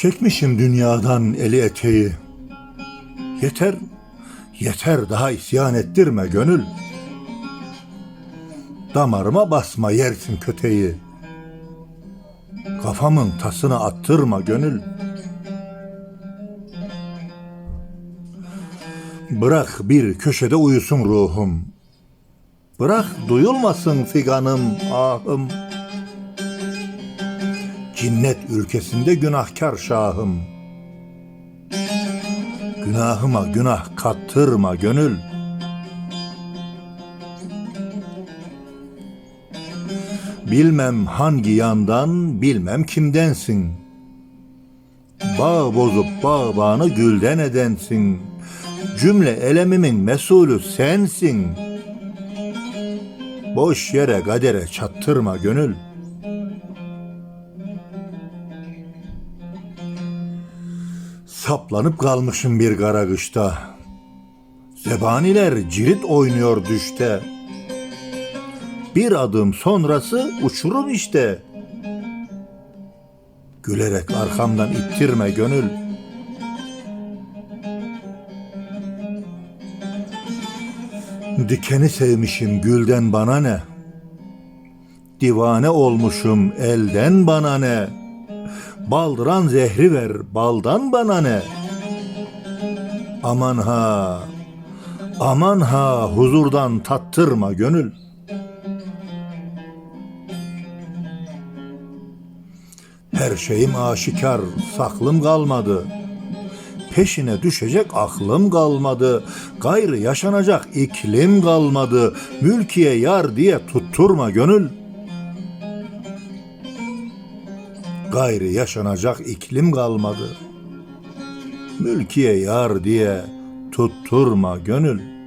Çekmişim dünyadan eli eteği. Yeter, yeter daha isyan ettirme gönül. Damarıma basma yersin köteyi. Kafamın tasını attırma gönül. Bırak bir köşede uyusun ruhum. Bırak duyulmasın figanım, ahım. Cinnet ülkesinde günahkar şahım. Günahıma günah kattırma gönül. Bilmem hangi yandan, bilmem kimdensin. Bağ bozup bağbanı gülden edensin. Cümle elemimin mesulü sensin. Boş yere kadere çattırma gönül. Saplanıp kalmışım bir kara kışta. Zebaniler cirit oynuyor düşte. Bir adım sonrası uçurum işte. Gülerek arkamdan ittirme gönül. Dikeni sevmişim gülden bana ne? Divane olmuşum elden bana ne? Baldıran zehri ver baldan bana ne? Aman ha, aman ha huzurdan tattırma gönül. Her şeyim aşikar, saklım kalmadı. Peşine düşecek aklım kalmadı. Gayrı yaşanacak iklim kalmadı. Mülkiye yar diye tutturma gönül. Gayrı yaşanacak iklim kalmadı. Mülkiye yar diye tutturma gönül.